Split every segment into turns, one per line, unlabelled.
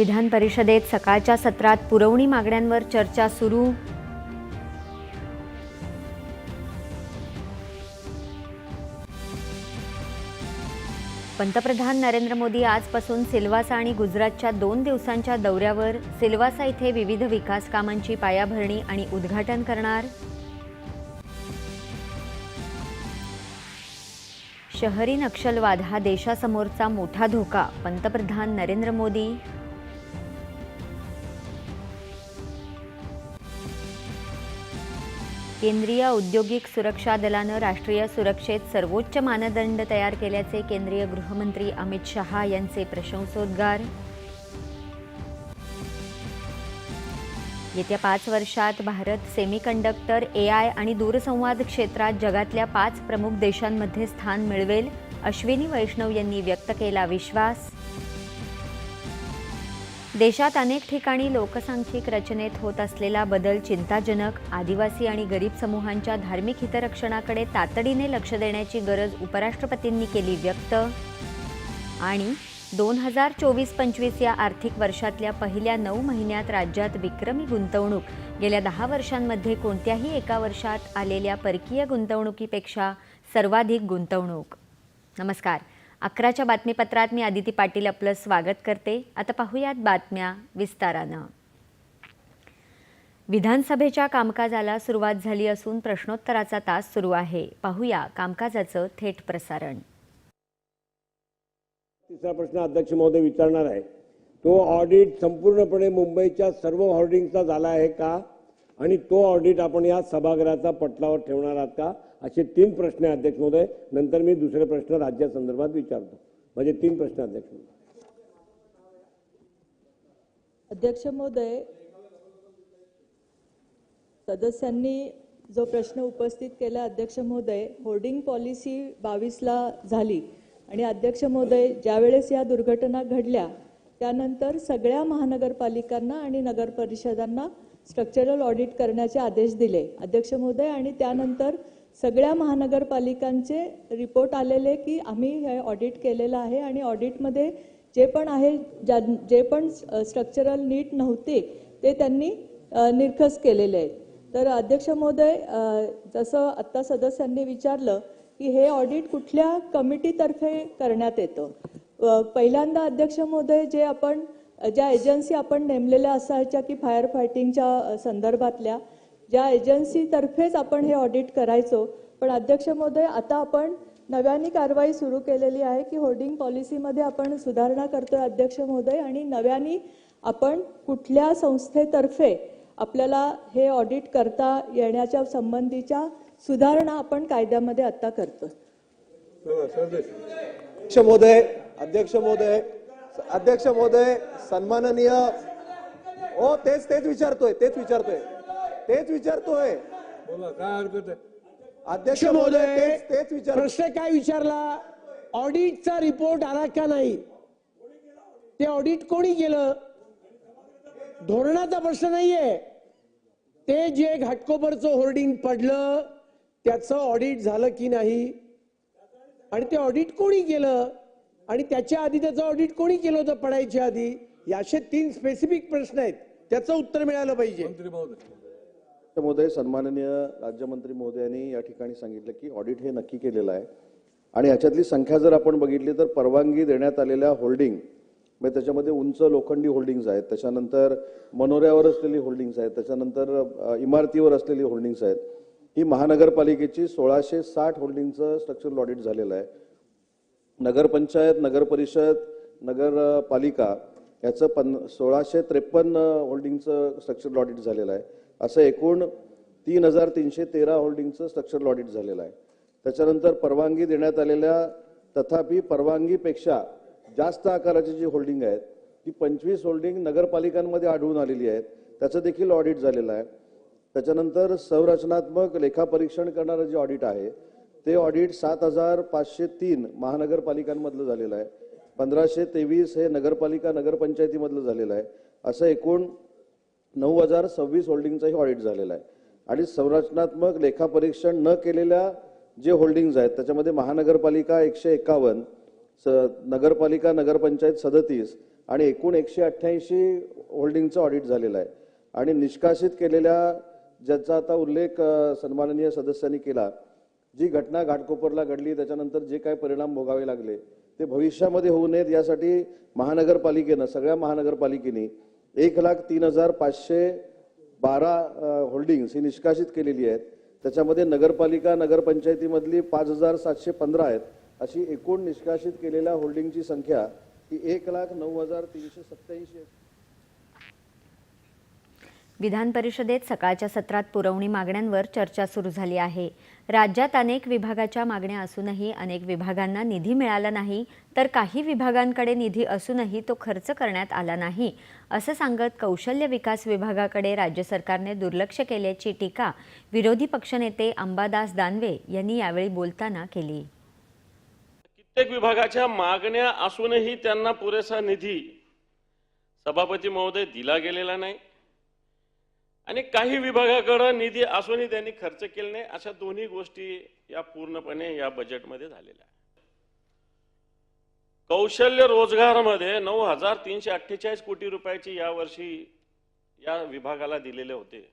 विधान परिषदेत सकाळच्या सत्रात पुरवणी मागण्यांवर चर्चा सुरू. पंतप्रधान नरेंद्र मोदी आजपासून सिल्वासा आणि गुजरातच्या दोन दिवसांच्या दौऱ्यावर सिल्वासा इथे विविध विकास कामांची पायाभरणी आणि उद्घाटन करणार. शहरी नक्षलवाद हा देशासमोरचा मोठा धोका पंतप्रधान नरेंद्र मोदी केंद्रीय औद्योगिक सुरक्षा दलानं राष्ट्रीय सुरक्षेत सर्वोच्च मानदंड तयार केल्याचे केंद्रीय गृहमंत्री अमित शहा यांचे प्रशंसोद्गार. येत्या पाच वर्षात भारत सेमीकंडक्टर ए आय आणि दूरसंवाद क्षेत्रात जगातल्या पाच प्रमुख देशांमध्ये स्थान मिळवेल अश्विनी वैष्णव यांनी व्यक्त केला विश्वास. देशात अनेक ठिकाणी लोकसांख्यिक रचनेत होत असलेला बदल चिंताजनक आदिवासी आणि गरीब समूहांच्या धार्मिक हितरक्षणाकडे तातडीने लक्ष देण्याची गरज उपराष्ट्रपतींनी केली व्यक्त. आणि दोन हजार चोवीस पंचवीस या आर्थिक वर्षातल्या पहिल्या नऊ महिन्यात राज्यात विक्रमी गुंतवणूक गेल्या दहा वर्षांमध्ये कोणत्याही एका वर्षात आलेल्या परकीय गुंतवणुकीपेक्षा सर्वाधिक गुंतवणूक. नमस्कार. अकराच्या बातमीपत्रात मी आदिती पाटील आपलं स्वागत करते. आता पाहूयात बातम्या विस्तारानं. विधानसभेच्या कामकाजाला सुरुवात झाली असून प्रश्नोत्तराचा तास सुरू आहे. पाहूया कामकाजाचं थेट प्रसारण.
तिसरा प्रश्न अध्यक्ष महोदय विचारणार आहे. तो ऑडिट संपूर्णपणे मुंबईच्या सर्व होर्डिंगचा झाला आहे का? आणि तो ऑडिट आपण या सभागृहाचा पटलावर ठेवणार आहात का? असे तीन प्रश्न आहे अध्यक्ष महोदय. नंतर मी दुसरे प्रश्न राज्यासंदर्भात विचारतो. म्हणजे तीन प्रश्न अध्यक्ष महोदय.
अध्यक्ष महोदय सदस्यांनी जो प्रश्न उपस्थित केला अध्यक्ष महोदय होर्डिंग पॉलिसी बावीसला झाली. आणि अध्यक्ष महोदय ज्यावेळेस या दुर्घटना घडल्या त्यानंतर सगळ्या महानगरपालिकांना आणि नगर परिषदांना स्ट्रक्चरल ऑडिट करण्याचे आदेश दिले. अध्यक्ष महोदय आणि त्यानंतर सगळ्या महानगरपालिकांचे रिपोर्ट आलेले की आम्ही हे ऑडिट केलेलं आहे आणि ऑडिटमध्ये जे पण आहे ज्या जे पण स्ट्रक्चरल नीट नव्हते ते त्यांनी निरखस केलेले आहेत. तर अध्यक्ष महोदय जसं आत्ता सदस्यांनी विचारलं की हे ऑडिट कुठल्या कमिटीतर्फे करण्यात येतं? पहिल्यांदा अध्यक्ष महोदय जे आपण ज्या एजन्सी आपण नेमलेल्या असायच्या की फायर फायटिंगच्या संदर्भातल्या ज्या एजन्सीतर्फेच आपण हे ऑडिट करायचो. पण अध्यक्ष महोदय आता आपण नव्याने कारवाई सुरू केलेली आहे की होर्डिंग पॉलिसीमध्ये आपण सुधारणा करतोय अध्यक्ष महोदय आणि नव्याने आपण कुठल्या संस्थेतर्फे आपल्याला हे ऑडिट करता येण्याच्या संबंधीच्या सुधारणा आपण कायद्यामध्ये आता करतोय.
हो, अध्यक्ष महोदय अध्यक्ष महोदय अध्यक्ष महोदय सन्माननीय. हो तेच तेच विचारतोय तेच विचारतोय. तेच विचारतोय.
बोला काय हरकत आहे?
अध्यक्ष महोदय तेच तेच विचार
प्रश्न काय विचारला? ऑडिटचा रिपोर्ट आला का नाही? ते ऑडिट कोणी केलं? धोरणाचा प्रश्न नाहीये. ते जे घाटकोपरचं होर्डिंग पडलं त्याचं ऑडिट झालं की नाही? आणि ते ऑडिट कोणी केलं? आणि त्याच्या आधी त्याचं ऑडिट कोणी केलं होतं पडायच्या आधी? असे तीन स्पेसिफिक प्रश्न आहेत. त्याचं उत्तर मिळालं पाहिजे.
मंत्री महोदय.
सन्माननीय राज्यमंत्री महोदयांनी या ठिकाणी सांगितलं की ऑडिट हे नक्की केलेलं आहे. आणि ह्याच्यातली संख्या जर आपण बघितली तर परवानगी देण्यात आलेल्या होल्डिंग म्हणजे त्याच्यामध्ये उंच लोखंडी होल्डिंग्स आहेत. त्याच्यानंतर मनोऱ्यावर असलेली होल्डिंग्स आहेत. त्याच्यानंतर इमारतीवर असलेली होल्डिंग्स आहेत. ही महानगरपालिकेची सोळाशे साठ होल्डिंगचं स्ट्रक्चरल ऑडिट झालेलं आहे. नगरपंचायत नगरपरिषद नगरपालिका याचं पन सोळाशे त्रेपन्न होल्डिंगचं स्ट्रक्चरल ऑडिट झालेलं आहे. असं एकूण तीन हजार तीनशे तेरा होल्डिंगचं स्ट्रक्चरल ऑडिट झालेलं आहे. त्याच्यानंतर परवानगी देण्यात आलेल्या तथापि परवानगीपेक्षा जास्त आकाराची जी होल्डिंग आहेत ती पंचवीस होल्डिंग नगरपालिकांमध्ये आढळून आलेली आहेत. त्याचं देखील ऑडिट झालेलं आहे. त्याच्यानंतर संरचनात्मक लेखापरीक्षण करणारं जे ऑडिट आहे ते ऑडिट सात हजार पाचशे तीन महानगरपालिकांमधलं झालेलं आहे. पंधराशे तेवीस हे नगरपालिका नगरपंचायतीमधलं झालेलं आहे. असं एकूण नऊ हजार सव्वीस होल्डिंगचंही ऑडिट झालेलं आहे. आणि संरचनात्मक लेखापरीक्षण न केलेल्या जे होल्डिंग्ज आहेत त्याच्यामध्ये महानगरपालिका एकशे एकावन्न स नगरपालिका नगरपंचायत सदतीस आणि एकूण एकशे अठ्ठ्याऐंशी होल्डिंगचं ऑडिट झालेलं आहे. आणि निष्कासित केलेल्या ज्याचा आता उल्लेख सन्माननीय सदस्यांनी केला जी घटना घाटकोपरला घडली त्याच्यानंतर जे काय परिणाम भोगावे लागले ते भविष्यामध्ये होऊ नयेत यासाठी महानगरपालिकेनं सगळ्या महानगरपालिकेने एक लाख तीन हजार पाचशे बारा होल्डिंग्स ही निष्कासित केलेली आहेत. त्याच्यामध्ये नगरपालिका नगरपंचायतीमधली पाच हजार सातशे पंधरा आहेत. अशी एकूण निष्कासित केलेल्या होल्डिंगची संख्या ही एक लाख नऊ हजार तीनशे सत्याऐंशी आहे.
विधान परिषदेत सकाळच्या सत्रात पुरवणी मागण्यांवर चर्चा सुरू झाली आहे. राज्यात अनेक विभागाच्या मागण्या असूनही अनेक विभागांना निधी मिळाला नाही तर काही विभागांकडे निधी असूनही तो खर्च करण्यात आला नाही असं सांगत कौशल्य विकास विभागाकडे राज्य सरकारने दुर्लक्ष केल्याची टीका विरोधी पक्षनेते अंबादास दानवे यांनी यावेळी बोलताना केली.
कित्येक विभागाच्या मागण्या असूनही त्यांना पुरेसा निधी सभापती महोदय दिला गेलेला नाही. आणि काही विभागाकडं निधी असूनही त्यांनी खर्च केला नाही. अशा दोन्ही गोष्टी या पूर्णपणे या बजेटमध्ये झालेल्या आहेत. कौशल्य रोजगारमध्ये नऊ हजार तीनशे अठ्ठेचाळीस कोटी रुपयाची यावर्षी या विभागाला दिलेले होते.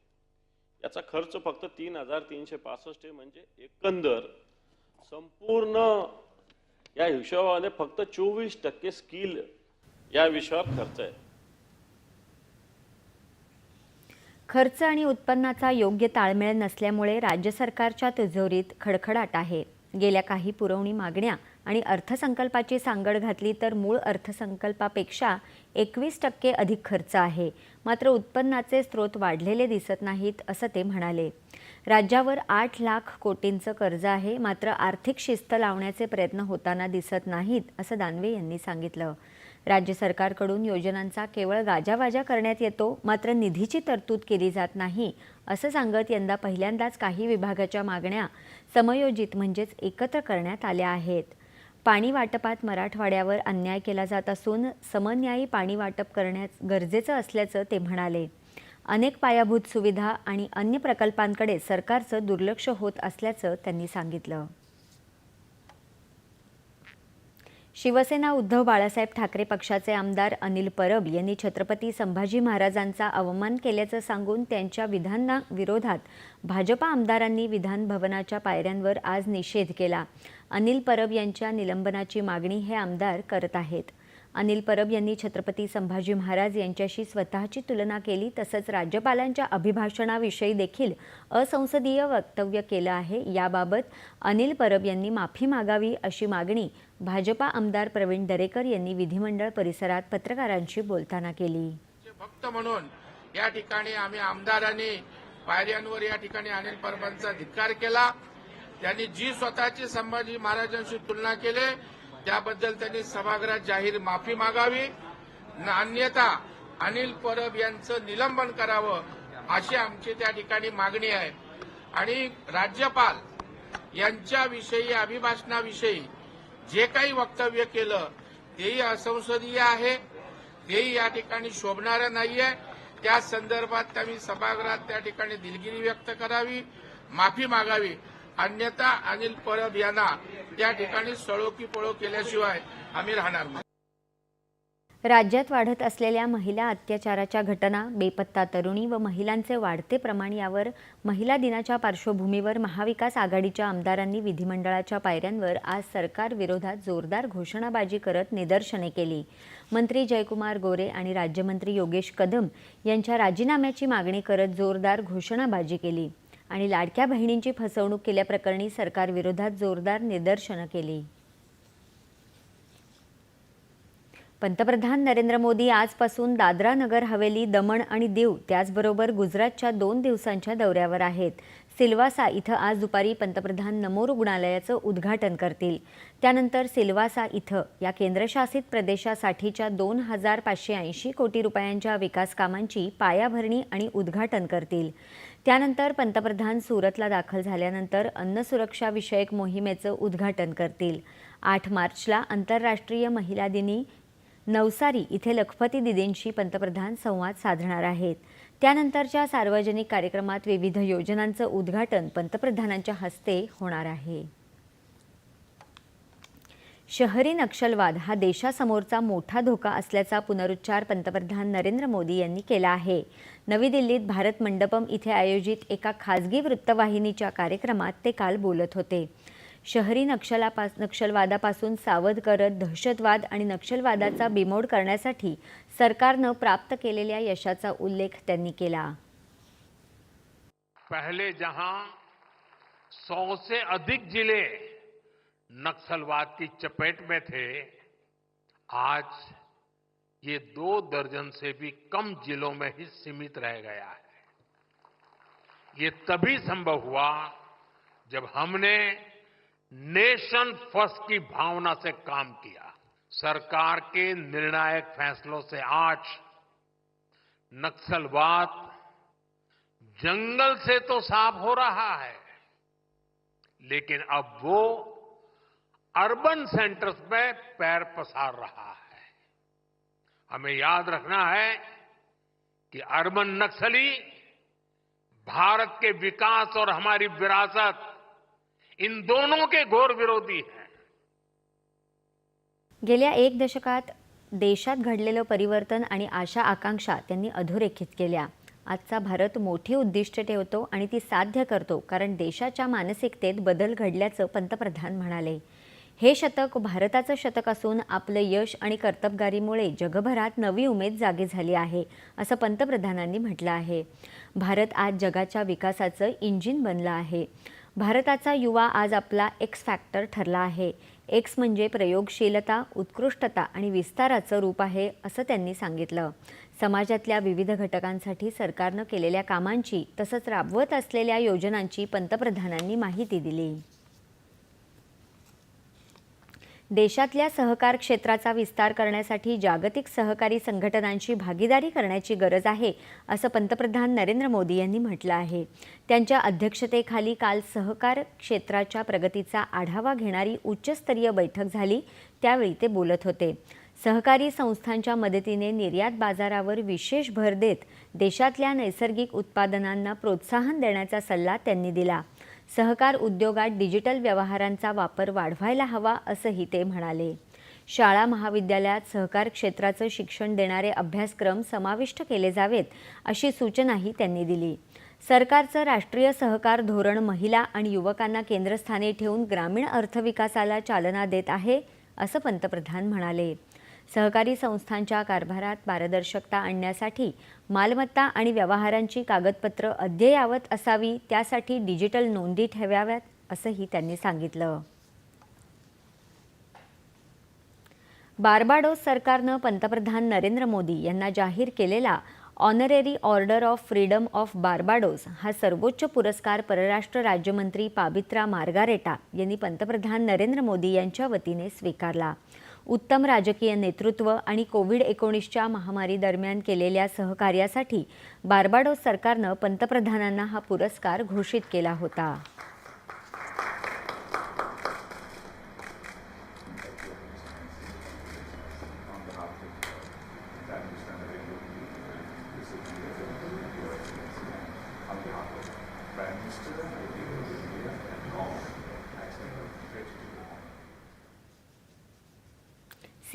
याचा खर्च फक्त तीन हजार तीनशे पासष्ट म्हणजे एकंदर संपूर्ण या हिशोबामध्ये फक्त चोवीस टक्के स्किल या विषयावर खर्च आहे.
खर्च आणि उत्पन्नाचा योग्य ताळमेळ नसल्यामुळे राज्य सरकारच्या तिजोरीत खडखडाट आहे. गेल्या काही पुरवणी मागण्या आणि अर्थसंकल्पाची सांगड घातली तर मूळ अर्थसंकल्पापेक्षा एकवीस टक्के अधिक खर्च आहे. मात्र उत्पन्नाचे स्रोत वाढलेले दिसत नाहीत असं ते म्हणाले. राज्यावर आठ लाख कोटींचं कर्ज आहे मात्र आर्थिक शिस्त लावण्याचे प्रयत्न होताना दिसत नाहीत असं दानवे यांनी सांगितलं. राज्य सरकारकडून योजनांचा केवळ गाजावाजा करण्यात येतो मात्र निधीची तरतूद केली जात नाही असं सांगत यंदा पहिल्यांदाच काही विभागाच्या मागण्या समयोजित म्हणजेच एकत्र करण्यात आल्या आहेत. पाणी वाटपात मराठवाड्यावर अन्याय केला जात असून समन्यायी पाणी वाटप करण्यास गरजेचं असल्याचं ते म्हणाले. अनेक पायाभूत सुविधा आणि अन्य प्रकल्पांकडे सरकारचं दुर्लक्ष होत असल्याचं त्यांनी सांगितलं. शिवसेना उद्धव बाळासाहेब ठाकरे पक्षाचे आमदार अनिल परब यांनी छत्रपती संभाजी महाराजांचा अवमान केल्याचं सांगून त्यांच्या विधाना विरोधात भाजपा आमदारांनी विधान भवनाच्या पायऱ्यांवर आज निषेध केला. अनिल परब यांच्या निलंबनाची मागणी हे आमदार करत आहेत. अनिल परब यांनी छत्रपती संभाजी महाराज यांच्याशी स्वतःची तुलना केली तसंच राज्यपालांच्या अभिभाषणाविषयी देखील असंसदीय वक्तव्य केलं आहे. याबाबत अनिल परब यांनी माफी मागावी अशी मागणी भाजपा आमदार प्रवीण दरेकर यांनी विधिमंडळ परिसरात पत्रकारांशी बोलताना केली.
भक्त म्हणून या ठिकाणी आम्ही आमदारांनी पायऱ्यांवर या ठिकाणी अनिल परबांचा धिक्कार केला. त्यांनी जी स्वतःची संभाजी महाराजांशी तुलना केली त्याबद्दल त्यांनी सभागृहात जाहीर माफी मागावी. अन्यथा अनिल परब यांचं निलंबन करावं अशी आमची त्या ठिकाणी मागणी आहे. आणि राज्यपाल यांच्याविषयी अभिभाषणाविषयी जे काही वक्तव्य केलं तेही असंसदीय आहे. तेही या ठिकाणी शोभणारं नाहीये. त्या संदर्भात त्यांनी सभागृहात त्या ठिकाणी दिलगिरी व्यक्त करावी माफी मागावी. अन्यथा अनिल परब यांना त्या ठिकाणी सळो की पळो केल्याशिवाय आम्ही राहणार नाही.
राज्यात वाढत असलेल्या महिला अत्याचाराच्या घटना बेपत्ता तरुणी व महिलांचे वाढते प्रमाण यावर महिला दिनाच्या पार्श्वभूमीवर महाविकास आघाडीच्या आमदारांनी विधिमंडळाच्या पायऱ्यांवर आज सरकार विरोधात जोरदार घोषणाबाजी करत निदर्शने केली. मंत्री जयकुमार गोरे आणि राज्यमंत्री योगेश कदम यांच्या राजीनाम्याची मागणी करत जोरदार घोषणाबाजी केली. आणि लाडक्या बहिणींची फसवणूक केल्याप्रकरणी सरकारविरोधात जोरदार निदर्शनं केली. पंतप्रधान नरेंद्र मोदी आजपासून दादरा नगर हवेली दमण आणि दीव त्याचबरोबर गुजरातच्या दोन दिवसांच्या दौऱ्यावर आहेत. सिल्वासा इथं आज दुपारी पंतप्रधान नमो रुग्णालयाचं उद्घाटन करतील. त्यानंतर सिल्वासा इथं या केंद्रशासित प्रदेशासाठीच्या दोन हजार पाचशे ऐंशी कोटी रुपयांच्या विकास कामांची पायाभरणी आणि उद्घाटन करतील. त्यानंतर पंतप्रधान सुरतला दाखल झाल्यानंतर अन्न सुरक्षाविषयक मोहिमेचं उद्घाटन करतील. आठ मार्चला आंतरराष्ट्रीय महिला दिनी नवसारी इथे लखपती दिदींशी पंतप्रधान संवाद साधणार आहेत. त्यानंतरच्या सार्वजनिक कार्यक्रमात विविध योजनांचं उद्घाटन पंतप्रधानांच्या हस्ते होणार आहे. शहरी नक्षलवाद हा देशासमोरचा मोठा धोका असल्याचा पुनरुच्चार पंतप्रधान नरेंद्र मोदी यांनी केला आहे. नवी दिल्लीत भारत मंडपम इथे आयोजित एका खासगी वृत्तवाहिनीच्या कार्यक्रमात ते काल बोलत होते. शहरी नक्षलापास नक्षलवादापासून सावध करत दहशतवाद आणि नक्षलवादाचा बिमोड करण्यासाठी सरकारनं प्राप्त केलेल्या यशाचा उल्लेख त्यांनी केला.
पहले जहां सौ से अधिक जिले नक्सलवाद की चपेट में थे, आज ये दो दर्जन से भी कम जिलों में ही सीमित रह गया है। ये तभी संभव हुआ जब हमने नेशन फ़र्स्ट की भावना से काम किया। सरकार के निर्णायक फैसलों से आज नक्सलवाद जंगल से तो साफ़ हो रहा है, लेकिन अब वो अर्बन सेंटर्स में पैर पसार रहा है। हमें याद रखना है कि अर्बन नक्सली भारत के विकास और हमारी विरासत इन दोनों के घोर विरोधी हैं।
गेल्या एक दशकात देशात घडलेलं परिवर्तन आणि आशा आकांक्षा त्यांनी अधोरेखित केल्या. आजचा भारत मोठी उद्दिष्ट ठेवतो आणि ती साध्य करतो कारण देशाच्या मानसिकतेत बदल घडल्याचं पंतप्रधान म्हणाले. हे शतक भारताचं शतक असून आपलं यश आणि कर्तबगारीमुळे जगभरात नवी उमेद जागी झाली आहे असं पंतप्रधानांनी म्हटलं आहे. भारत आज जगाच्या विकासाचं इंजिन बनलं आहे. भारताचा युवा आज आपला एक्स फॅक्टर ठरला आहे. एक्स म्हणजे प्रयोगशीलता उत्कृष्टता आणि विस्ताराचं रूप आहे असं त्यांनी सांगितलं. समाजातल्या विविध घटकांसाठी सरकारनं केलेल्या कामांची तसंच राबवत असलेल्या योजनांची पंतप्रधानांनी माहिती दिली. देशातल्या सहकार क्षेत्राचा विस्तार करण्यासाठी जागतिक सहकारी संघटनांची भागीदारी करण्याची गरज आहे असं पंतप्रधान नरेंद्र मोदी यांनी म्हटलं आहे. त्यांच्या अध्यक्षतेखाली काल सहकार क्षेत्राच्या प्रगतीचा आढावा घेणारी उच्चस्तरीय बैठक झाली त्यावेळी ते बोलत होते. सहकारी संस्थांच्या मदतीने निर्यात बाजारावर विशेष भर देत देशातल्या नैसर्गिक उत्पादनांना प्रोत्साहन देण्याचा सल्ला त्यांनी दिला. सहकार उद्योगात डिजिटल व्यवहारांचा वापर वाढवायला हवा असंही ते म्हणाले. शाळा महाविद्यालयात सहकार क्षेत्राचं शिक्षण देणारे अभ्यासक्रम समाविष्ट केले जावेत अशी सूचनाही त्यांनी दिली. सरकारचं राष्ट्रीय सहकार धोरण महिला आणि युवकांना केंद्रस्थानी ठेवून ग्रामीण अर्थविकासाला चालना देत आहे असं पंतप्रधान म्हणाले. सहकारी संस्थांच्या कारभारात पारदर्शकता आणण्यासाठी मालमत्ता आणि व्यवहारांची कागदपत्र अद्ययावत असावी त्यासाठी डिजिटल नोंदी ठेवाव्यात असंही त्यांनी सांगितलं. बार्बाडोस सरकारनं पंतप्रधान नरेंद्र मोदी यांना जाहीर केलेला honorary order of freedom of Barbados हा सर्वोच्च पुरस्कार परराष्ट्र राज्यमंत्री पाबित्रा मार्गारेटा यांनी पंतप्रधान नरेंद्र मोदी यांच्या वतीने स्वीकारला. उत्तम राजकीय नेतृत्व आणि कोविड एकोणीसच्या महामारीदरम्यान केलेल्या सहकार्यासाठी बार्बाडोस सरकारनं पंतप्रधानांना हा पुरस्कार घोषित केला होता.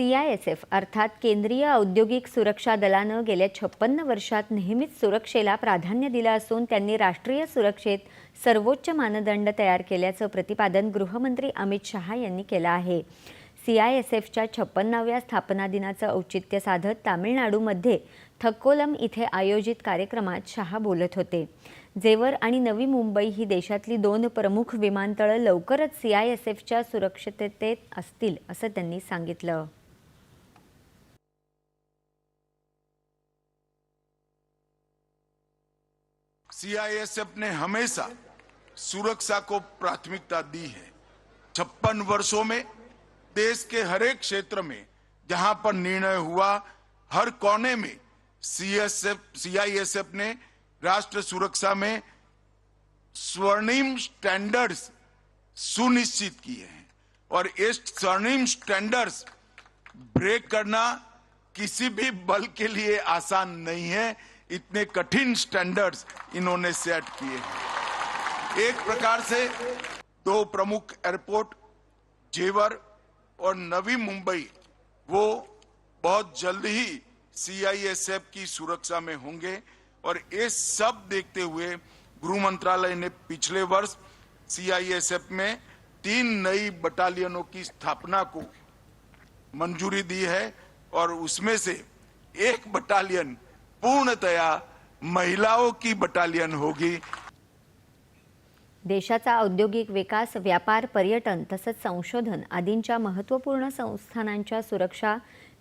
सी आय एस एफ अर्थात केंद्रीय औद्योगिक सुरक्षा दलानं गेल्या छप्पन्न वर्षात नेहमीच सुरक्षेला प्राधान्य दिलं असून त्यांनी राष्ट्रीय सुरक्षेत सर्वोच्च मानदंड तयार केल्याचं प्रतिपादन गृहमंत्री अमित शहा यांनी केलं आहे. सी आय एस एफच्या छप्पन्नाव्या स्थापना दिनाचं औचित्य साधत तामिळनाडूमध्ये थक्कोलम इथे आयोजित कार्यक्रमात शहा बोलत होते. जेवर आणि नवी मुंबई ही देशातली दोन प्रमुख विमानतळं लवकरच सी आय एस एफच्या सुरक्षिततेत असतील असं त्यांनी सांगितलं.
सीआईएसएफ ने हमेशा सुरक्षा को प्राथमिकता दी है। छप्पन वर्षों में देश के हर एक क्षेत्र में जहाँ पर निर्णय हुआ, हर कोने में सीएसएफ सीआईएसएफ ने राष्ट्र सुरक्षा में स्वर्णिम स्टैंडर्ड्स सुनिश्चित किए हैं। और ये स्वर्णिम स्टैंडर्ड्स ब्रेक करना किसी भी बल के लिए आसान नहीं है। इतने कठिन स्टैंडर्ड्स इन्होंने सेट किए एक प्रकार से दो प्रमुख एयरपोर्ट जेवर और नवी मुंबई, वो बहुत जल्द ही सीआईएसएफ की सुरक्षा में होंगे और ये सब देखते हुए गृह मंत्रालय ने पिछले वर्ष सीआईएसएफ में तीन नई बटालियनों की स्थापना को मंजूरी दी है और उसमें से एक बटालियन पूर्णतया महिलाओं की बटालियन होगी।
देशाचा औद्योगिक विकास व्यापार पर्यटन तसंच संशोधन आदींच्या महत्त्वपूर्ण संस्थानांच्या सुरक्षा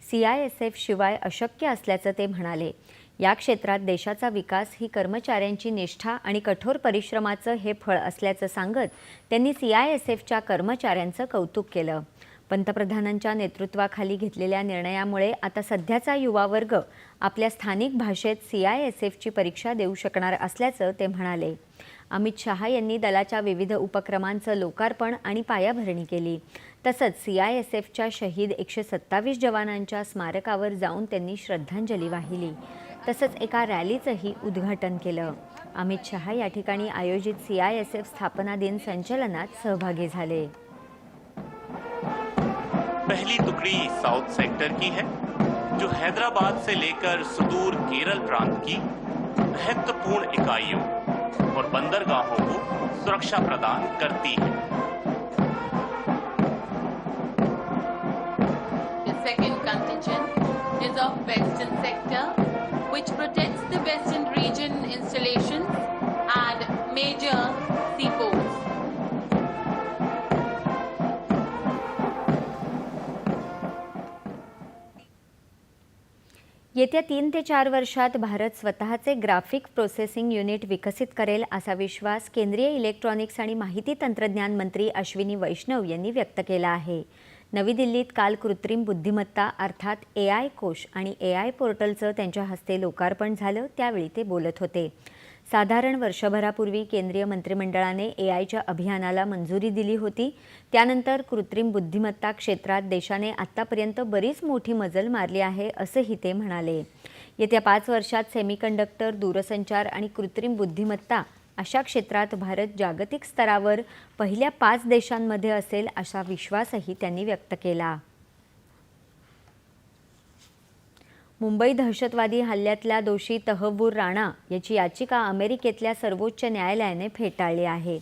सी आय एस एफ शिवाय अशक्य असल्याचं ते म्हणाले. या क्षेत्रात देशाचा विकास ही कर्मचाऱ्यांची निष्ठा आणि कठोर परिश्रमाचं हे फळ असल्याचं सांगत त्यांनी सी आय एस एफच्या कर्मचाऱ्यांचं कौतुक केलं. पंतप्रधानांच्या नेतृत्वाखाली घेतलेल्या निर्णयामुळे आता सध्याचा युवा वर्ग आपल्या स्थानिक भाषेत सी आय एस एफची परीक्षा देऊ शकणार असल्याचं ते म्हणाले. अमित शहा यांनी दलाच्या विविध उपक्रमांचं लोकार्पण आणि पायाभरणी केली. तसंच सी आय एस एफच्या शहीद एकशे सत्तावीस जवानांच्या स्मारकावर जाऊन त्यांनी श्रद्धांजली वाहिली. तसंच एका रॅलीचंही उद्घाटन केलं. अमित शहा या ठिकाणी आयोजित सी आय एस एफ स्थापना दिन संचलनात सहभागी झाले.
पहली टुकड़ी साउथ सेक्टर की है, जो हैदराबाद से लेकर सुदूर केरल प्रांत की महत्वपूर्ण इकाइयों और बंदरगाहों को सुरक्षा प्रदान करती है
Which protects the western region installation.
येत्या तीन ते चार वर्षात भारत स्वतःचे ग्राफिक प्रोसेसिंग युनिट विकसित करेल असा विश्वास केंद्रीय इलेक्ट्रॉनिक्स आणि माहिती तंत्रज्ञान मंत्री अश्विनी वैष्णव यांनी व्यक्त केला आहे. नवी दिल्लीत काल कृत्रिम बुद्धिमत्ता अर्थात ए आय कोश आणि ए आय पोर्टलचं त्यांच्या हस्ते लोकार्पण झालं त्यावेळी ते बोलत होते. साधारण वर्षभरापूर्वी केंद्रीय मंत्रिमंडळाने ए आयच्या अभियानाला मंजुरी दिली होती. त्यानंतर कृत्रिम बुद्धिमत्ता क्षेत्रात देशाने आत्तापर्यंत बरीच मोठी मजल मारली आहे असंही ते म्हणाले. येत्या पाच वर्षात सेमीकंडक्टर दूरसंचार आणि कृत्रिम बुद्धिमत्ता अशा क्षेत्रात भारत जागतिक स्तरावर पहिल्या पाच देशांमध्ये असेल असा विश्वासही त्यांनी व्यक्त केला. मुंबई दहशतवादी हल्ल्यातल्या दोषी तहव्वूर राणा याची याचिका अमेरिकेतल्या सर्वोच्च न्यायालयाने फेटाळली आहे.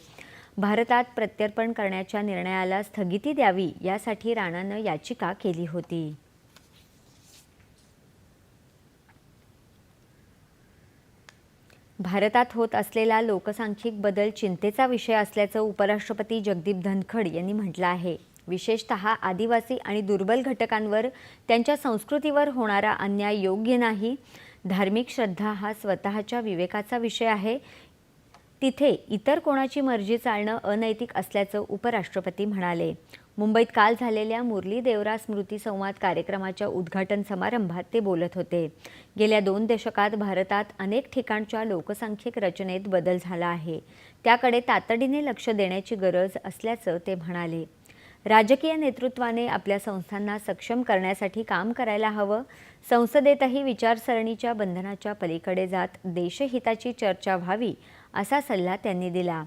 भारतात प्रत्यर्पण करण्याच्या निर्णयाला स्थगिती द्यावी यासाठी राणानं याचिका केली होती. भारतात होत असलेला लोकसांख्यिक बदल चिंतेचा विषय असल्याचं उपराष्ट्रपती जगदीप धनखड यांनी म्हटलं आहे. विशेषत आदिवासी आणि दुर्बल घटकांवर त्यांच्या संस्कृतीवर होणारा अन्याय योग्य नाही. धार्मिक श्रद्धा हा स्वतःच्या विवेकाचा विषय आहे. तिथे इतर कोणाची मर्जी चालणं अनैतिक असल्याचं उपराष्ट्रपती म्हणाले. मुंबईत काल झालेल्या मुरली देवरा स्मृती संवाद कार्यक्रमाच्या उद्घाटन समारंभात ते बोलत होते. गेल्या दोन दशकात भारतात अनेक ठिकाणच्या लोकसंख्येक रचनेत बदल झाला आहे. त्याकडे तातडीने लक्ष देण्याची गरज असल्याचं ते म्हणाले. राजकीय नेतृत्वाने आपल्या संस्थांना सक्षम करण्यासाठी काम करायला हवं. संसदेतही विचारसरणीच्या बंधनाच्या पलीकडे जात देशहिताची चर्चा व्हावी असा सल्ला त्यांनी दिला.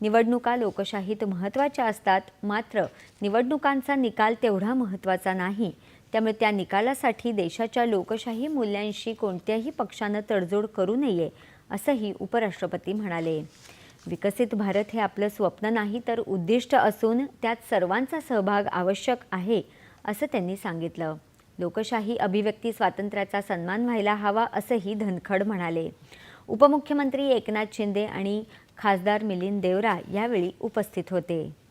निवडणुका लोकशाहीत महत्त्वाच्या असतात मात्र निवडणुकांचा निकाल तेवढा महत्त्वाचा नाही. त्यामुळे त्या निकालासाठी देशाच्या लोकशाही मूल्यांशी कोणत्याही पक्षानं तडजोड करू नये असंही उपराष्ट्रपती म्हणाले. विकसित भारत हे आपलं स्वप्न नाही तर उद्दिष्ट असून त्यात सर्वांचा सहभाग आवश्यक आहे असं त्यांनी सांगितलं. लोकशाही अभिव्यक्ती स्वातंत्र्याचा सन्मान व्हायला हवा असंही धनखड म्हणाले. उपमुख्यमंत्री एकनाथ शिंदे आणि खासदार मिलिंद देवरा यावेळी उपस्थित होते.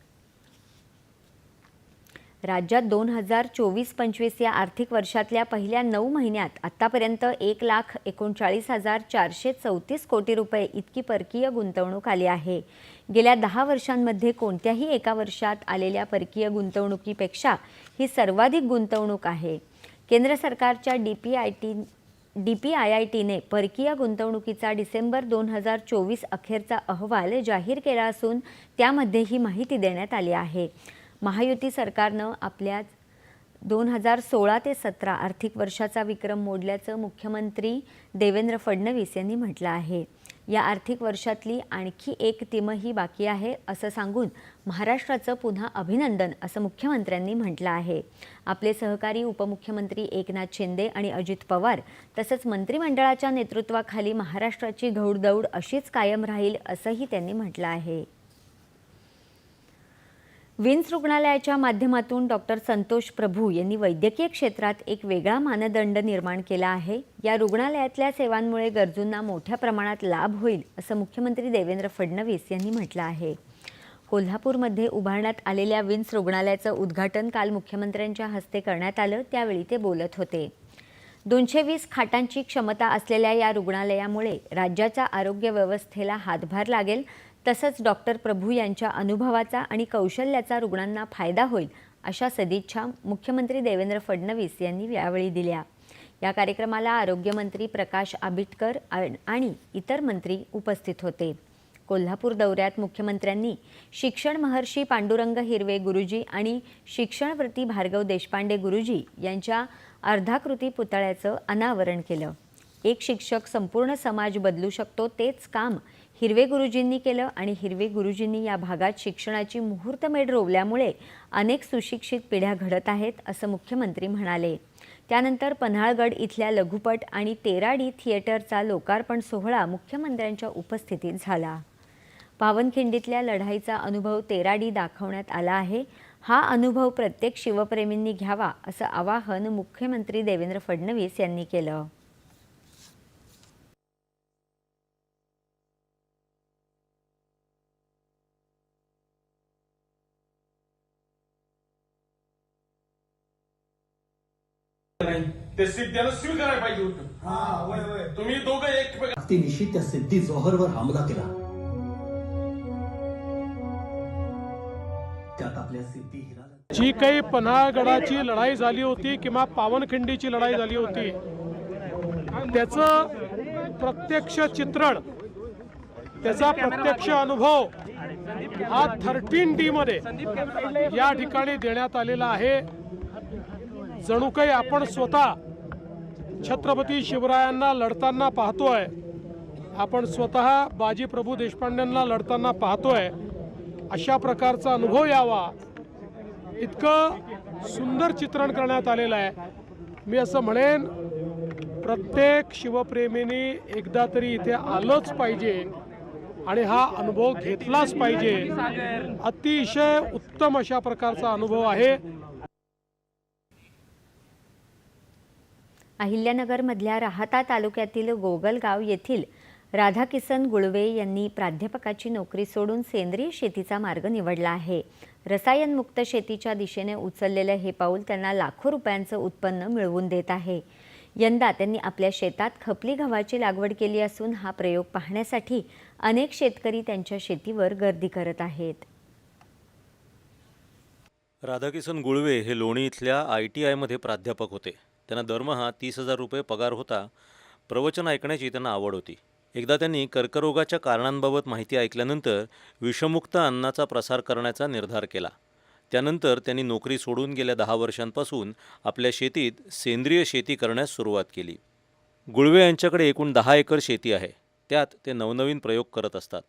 राज्यात दोन हजार चोवीस पंचवीस या आर्थिक वर्षातल्या पहिल्या नऊ महिन्यात आत्तापर्यंत एक लाख एकोणचाळीस हजार चारशे चौतीस कोटी रुपये इतकी परकीय गुंतवणूक आली आहे. गेल्या दहा वर्षांमध्ये कोणत्याही एका वर्षात आलेल्या परकीय गुंतवणुकीपेक्षा ही सर्वाधिक गुंतवणूक आहे. केंद्र सरकारच्या D P I T D P I I टीने परकीय गुंतवणुकीचा डिसेंबर दोन हजार चोवीस अखेरचा अहवाल जाहीर केला असून त्यामध्ये ही माहिती देण्यात आली आहे. महायुती सरकारनं आपल्या दोन हजार सोळा ते सतरा आर्थिक वर्षाचा विक्रम मोडल्याचं मुख्यमंत्री देवेंद्र फडणवीस यांनी म्हटलं आहे. या आर्थिक वर्षातली आणखी एक तिमही बाकी आहे असं सांगून महाराष्ट्राचं पुन्हा अभिनंदन असं मुख्यमंत्र्यांनी म्हटलं आहे. आपले सहकारी उपमुख्यमंत्री एकनाथ शिंदे आणि अजित पवार तसंच मंत्रिमंडळाच्या नेतृत्वाखाली महाराष्ट्राची घौडदौड अशीच कायम राहील असंही त्यांनी म्हटलं आहे. विन्स रुग्णालयाच्या माध्यमातून डॉक्टर संतोष प्रभू यांनी वैद्यकीय क्षेत्रात एक वेगळा मानदंड निर्माण केला आहे. या रुग्णालयातल्या सेवांमुळे गरजूंना मोठ्या प्रमाणात लाभ होईल असं मुख्यमंत्री देवेंद्र फडणवीस यांनी म्हटलं आहे. कोल्हापूरमध्ये उभारण्यात आलेल्या विन्स रुग्णालयाचं उद्घाटन काल मुख्यमंत्र्यांच्या हस्ते करण्यात आलं त्यावेळी ते बोलत होते. दोनशे वीस खाटांची क्षमता असलेल्या या रुग्णालयामुळे राज्याच्या आरोग्य व्यवस्थेला हातभार लागेल तसंच डॉक्टर प्रभू यांच्या अनुभवाचा आणि कौशल्याचा रुग्णांना फायदा होईल अशा सदिच्छा मुख्यमंत्री देवेंद्र फडणवीस यांनी यावेळी दिल्या. या कार्यक्रमाला आरोग्यमंत्री प्रकाश आबिटकर आणि इतर मंत्री उपस्थित होते. कोल्हापूर दौऱ्यात मुख्यमंत्र्यांनी शिक्षण महर्षी पांडुरंग हिरवे गुरुजी आणि शिक्षणव्रती भार्गव देशपांडे गुरुजी यांच्या अर्धाकृती पुतळ्याचं अनावरण केलं. एक शिक्षक संपूर्ण समाज बदलू शकतो तेच काम हिरवे गुरुजींनी केलं आणि हिरवे गुरुजींनी या भागात शिक्षणाची मुहूर्तमेढ रोवल्यामुळे अनेक सुशिक्षित पिढ्या घडत आहेत असं मुख्यमंत्री म्हणाले. त्यानंतर पन्हाळगड इथल्या लघुपट आणि तेराडी थिएटरचा लोकार्पण सोहळा मुख्यमंत्र्यांच्या उपस्थितीत झाला. पावनखिंडीतल्या लढाईचा अनुभव तेराडी दाखवण्यात आला आहे. हा अनुभव प्रत्येक शिवप्रेमींनी घ्यावा असं आवाहन मुख्यमंत्री देवेंद्र फडणवीस यांनी केलं.
ते सिद्ध्याला स्वीकारायला पाहिजे होतं. तुम्ही दोघं एक
ताकदीनिशी त्या सिद्धी जोहरवर हमला केला. त्यात आपल्या सिद्धी हिराला
जी काही पन्हाळगडाची लढाई झाली होती किंवा पावनखिंडीची लढाई झाली होती त्याचं प्रत्यक्ष चित्रण त्याचा प्रत्यक्ष अनुभव हा थर्टीन डी मध्ये या ठिकाणी देण्यात आलेला आहे. जणू काही आपण स्वतः छत्रपती शिवरायांना लढताना पाहतोय आपण स्वतः बाजी प्रभू देशपांड्यांना लढताना पाहतोय अशा प्रकारचा अनुभव यावा. इतकं सुंदर चित्रण करण्यात आलेलं आहे. मी असं म्हणेन प्रत्येक शिवप्रेमीने एकदा तरी इथे आलंच पाहिजे आणि हा अनुभव घेतलाच पाहिजे. अतिशय उत्तम अशा प्रकारचा अनुभव आहे.
अहिल्यानगरमधल्या राहाता तालुक्यातील गोगलगाव येथील राधाकिसन गुळवे यांनी प्राध्यापकाची नोकरी सोडून सेंद्रिय शेतीचा मार्ग निवडला आहे. रसायनमुक्त शेतीच्या दिशेने उचललेलं हे पाऊल त्यांना लाखो रुपयांचं उत्पन्न मिळवून देत आहे. यंदा त्यांनी आपल्या शेतात खपली गव्हाची लागवड केली असून हा प्रयोग पाहण्यासाठी अनेक शेतकरी त्यांच्या शेतीवर गर्दी करत आहेत.
राधाकिसन गुळवे हे लोणी इथल्या आय टी आयमध्ये प्राध्यापक होते. त्यांना दरमहा तीस हजार रुपये पगार होता. प्रवचन ऐकण्याची त्यांना आवड होती. एकदा त्यांनी कर्करोगाच्या कारणांबाबत माहिती ऐकल्यानंतर विषमुक्त अन्नाचा प्रसार करण्याचा निर्धार केला. त्यानंतर त्यांनी नोकरी सोडून गेल्या दहा वर्षांपासून आपल्या शेतीत सेंद्रिय शेती करण्यास सुरुवात केली. गुळवे यांच्याकडे एकूण दहा एकर शेती आहे. त्यात ते नवनवीन प्रयोग करत असतात.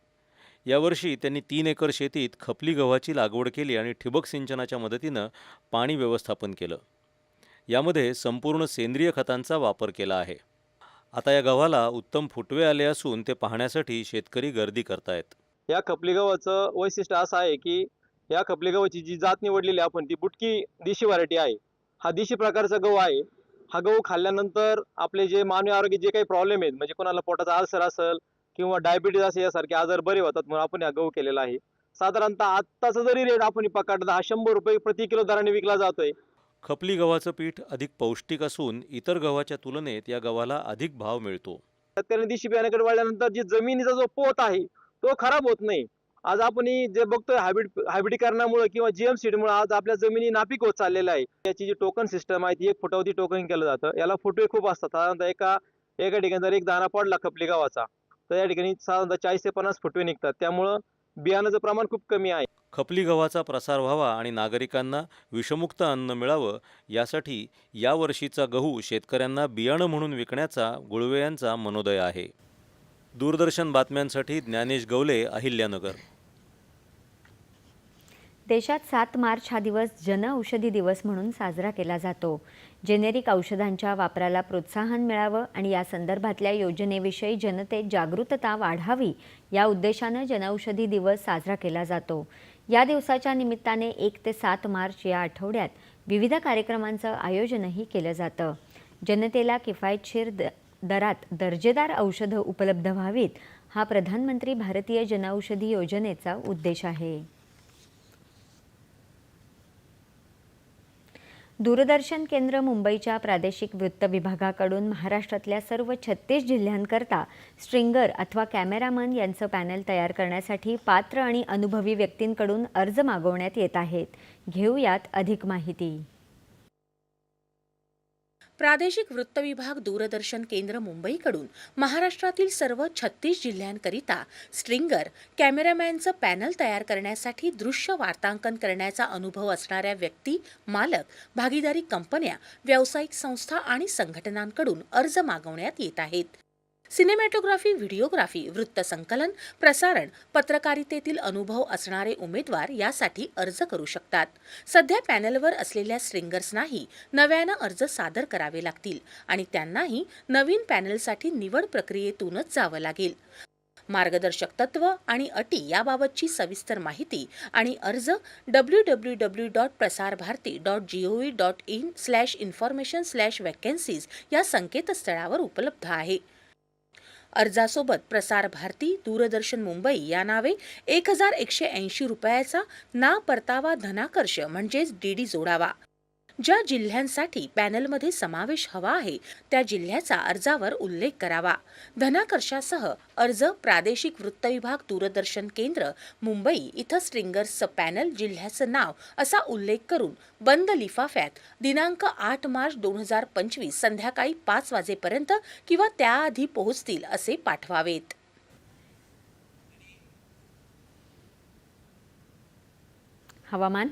यावर्षी त्यांनी तीन एकर शेतीत खपली गव्हाची लागवड केली आणि ठिबक सिंचनाच्या मदतीनं पाणी व्यवस्थापन केलं. यामध्ये संपूर्ण सेंद्रिय खतांचा वापर केला आहे. आता या गव्हाला उत्तम फुटवे आले असून ते पाहण्यासाठी शेतकरी गर्दी करतायत.
या खपली गव्हाचं वैशिष्ट्य असं आहे की या खपली गव्हाची जी जात निवडलेली आपण ती बुटकी देशी व्हरायटी आहे. हा देशी प्रकारचा गहू आहे. हा गहू खाल्ल्यानंतर आपले जे मानवी आरोग्य जे काही प्रॉब्लेम आहेत म्हणजे कोणाला पोटाचा आल्सर असेल किंवा डायबिटीज असेल यासारखे आजार बरे होतात म्हणून आपण हा गहू केलेला आहे. साधारणतः आत्ताचा जरी रेट आपण पकडला हा शंभर रुपये प्रति किलो दराने विकला जातोय.
खपली गव्हाचं पीठ अधिक पौष्टिक असून इतर गव्हाच्या तुलनेत या गव्हाला अधिक भाव मिळतो.
त्याने दिशी बियाण्याकडे वळल्यानंतर जी जमिनीचा जो पोत आहे तो खराब होत नाही. आज आपण जे बघतोय हायब्रिड हायब्रिडीकरणामुळे किंवा जीएम सीडमुळे आज आपल्या जमिनी नापीक होत चाललेलं आहे. त्याची जी टोकन सिस्टम आहे ती एक फुटावरती टोकन केलं जातं. याला फुटवे खूप असतात. साधारणतः एका एका ठिकाणी जर एक दाना पडला खपली गावाचा तर या ठिकाणी साधारणतः चाळीस ते पन्नास फुटवे निघतात. त्यामुळं बियाणाचं प्रमाण खूप कमी आहे.
खपली गव्हाचा प्रसार व्हावा आणि नागरिकांना विषमुक्त अन्न मिळावं यासाठी यावर्षीचा गहू शेतकऱ्यांना बियाणं म्हणून विकण्याचा गुळवे यांचा मनोदय आहे. दूरदर्शन बातम्यांसाठी ज्ञानेश गवले अहिल्यानगर.
देशात सात मार्च हा दिवस जनऔषधी दिवस म्हणून साजरा केला जातो. जेनेरिक औषधांच्या वापराला प्रोत्साहन मिळावं आणि या संदर्भातल्या योजनेविषयी जनतेत जागृतता वाढावी या उद्देशानं जनौषधी दिवस साजरा केला जातो. या दिवसाच्या निमित्ताने एक ते सात मार्च या आठवड्यात विविध कार्यक्रमांचं आयोजनही केलं जातं. जनतेला किफायतशीर द दरात दर्जेदार औषधं उपलब्ध व्हावीत हा प्रधानमंत्री भारतीय जनौषधी योजनेचा उद्देश आहे. दूरदर्शन केंद्र मुंबईच्या प्रादेशिक वृत्त विभागाकडून महाराष्ट्रातल्या सर्व छत्तीस जिल्ह्यांकरता स्ट्रिंगर अथवा कॅमेरामन यांचं पॅनल तयार करण्यासाठी पात्र आणि अनुभवी व्यक्तींकडून अर्ज मागवण्यात येत आहेत. घेऊयात अधिक माहिती.
प्रादेशिक वृत्त विभाग दूरदर्शन केंद्र मुंबईकडून महाराष्ट्रातील सर्व छत्तीस जिल्ह्यांकरिता स्ट्रिंगर कॅमेरामॅनचं पॅनल तयार करण्यासाठी दृश्य वार्तांकन करण्याचा अनुभव असणाऱ्या व्यक्ती मालक भागीदारी कंपन्या व्यावसायिक संस्था आणि संघटनांकडून अर्ज मागवण्यात येत आहेत. सिनेमॅटोग्राफी व्हिडिओग्राफी वृत्तसंकलन प्रसारण पत्रकारितेतील अनुभव असणारे उमेदवार यासाठी अर्ज करू शकतात. सध्या पॅनलवर असलेल्या स्ट्रिंगर्सनाही नव्यानं अर्ज सादर करावे लागतील आणि त्यांनाही नवीन पॅनलसाठी निवड प्रक्रियेतूनच जावं लागेल. मार्गदर्शक तत्व आणि अटी याबाबतची सविस्तर माहिती आणि अर्ज W W W dot Prasar Bharati dot G O V dot in slash information slash vacancies या संकेतस्थळावर उपलब्ध आहे. अर्जासोबत प्रसार भारती दूरदर्शन मुंबई या नावे एक हजार एकशे ऐंशी रुपयाचा ना परतावा धनाकर्ष म्हणजेच डीडी जोडावा. ज्या जिल्ह्यांसाठी पॅनलमध्ये समावेश हवा आहे त्या जिल्ह्याचा अर्जावर उल्लेख करावा. धनाकर्षासह अर्ज प्रादेशिक वृत्त विभाग दूरदर्शन केंद्र मुंबई इथं स्ट्रिंगर्सचं पॅनल जिल्ह्याचं नाव असा उल्लेख करून बंद लिफाफ्यात दिनांक आठ मार्च दोन हजार पंचवीस संध्याकाळी पाच वाजेपर्यंत किंवा त्याआधी पोहोचतील असे पाठवावेत.
हवामान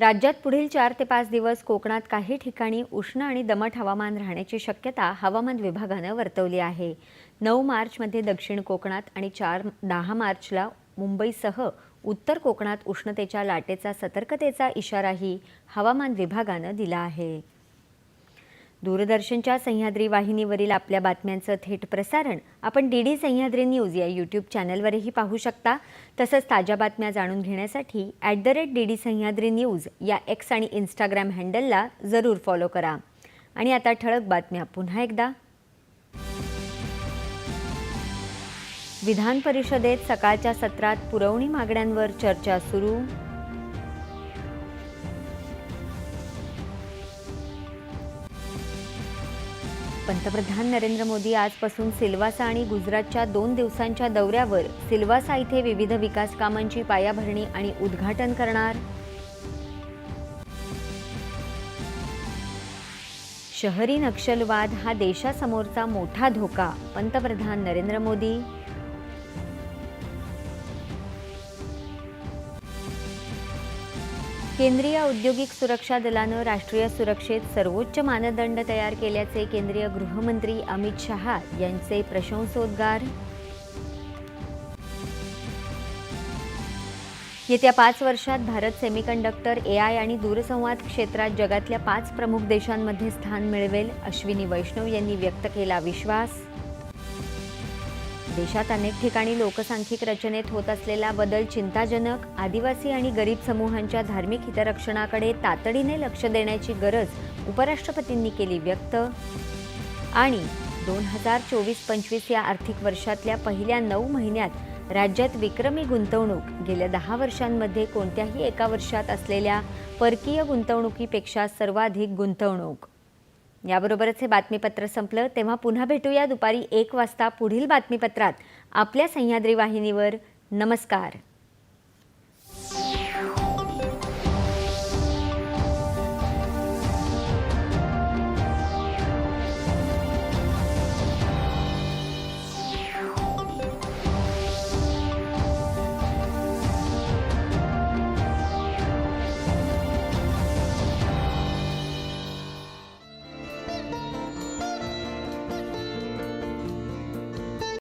राज्यात पुढील चार ते पाच दिवस कोकणात काही ठिकाणी उष्ण आणि दमट हवामान राहण्याची शक्यता हवामान विभागानं वर्तवली आहे. नऊ मार्चमध्ये दक्षिण कोकणात आणि चार दहा मार्चला मुंबईसह उत्तर कोकणात उष्णतेच्या लाटेचा सतर्कतेचा इशाराही हवामान विभागानं दिला आहे. दूरदर्शनच्या सह्याद्री वाहिनीवरील आपल्या बातम्यांचं थेट प्रसारण आपण डी डी सह्याद्री न्यूज या यूट्यूब चॅनलवरही पाहू शकता. तसंच ताज्या बातम्या जाणून घेण्यासाठी at the rate D D Sahyadri news या एक्स आणि इंस्टाग्राम हँडलला जरूर फॉलो करा. आणि आता ठळक बातम्या पुन्हा एकदा. विधान परिषदेत सकाळच्या सत्रात पुरवणी मागण्यांवर चर्चा सुरू. पंतप्रधान नरेंद्र मोदी आजपासून सिल्वासा आणि गुजरातच्या दोन दिवसांच्या दौऱ्यावर सिल्वासा इथे विविध विकास कामांची पायाभरणी आणि उद्घाटन करणार. शहरी नक्षलवाद हा देशासमोरचा मोठा धोका पंतप्रधान नरेंद्र मोदी. केंद्रीय औद्योगिक सुरक्षा दलानं राष्ट्रीय सुरक्षेत सर्वोच्च मानदंड तयार केल्याचे केंद्रीय गृहमंत्री अमित शहा यांचे प्रशंसोद्गार. येत्या पाच वर्षात भारत सेमीकंडक्टर ए आय आणि दूरसंवाद क्षेत्रात जगातल्या पाच प्रमुख देशांमध्ये स्थान मिळवेल अश्विनी वैष्णव यांनी व्यक्त केला विश्वास. देशात अनेक ठिकाणी लोकसांख्यिक रचनेत होत असलेला बदल चिंताजनक आदिवासी आणि गरीब समूहांच्या धार्मिक हितरक्षणाकडे तातडीने लक्ष देण्याची गरज उपराष्ट्रपतींनी केली व्यक्त. आणि दोन हजार चोवीस पंचवीस या आर्थिक वर्षातल्या पहिल्या नऊ महिन्यात राज्यात विक्रमी गुंतवणूक गेल्या दहा वर्षांमध्ये कोणत्याही एका वर्षात असलेल्या परकीय गुंतवणुकीपेक्षा सर्वाधिक गुंतवणूक. याबरोबरच हे बातमीपत्र संपलं. तेव्हा पुन्हा भेटूया दुपारी एक वाजता पुढील बातमीपत्रात. आपल्या सह्याद्री वाहिनीवर नमस्कार.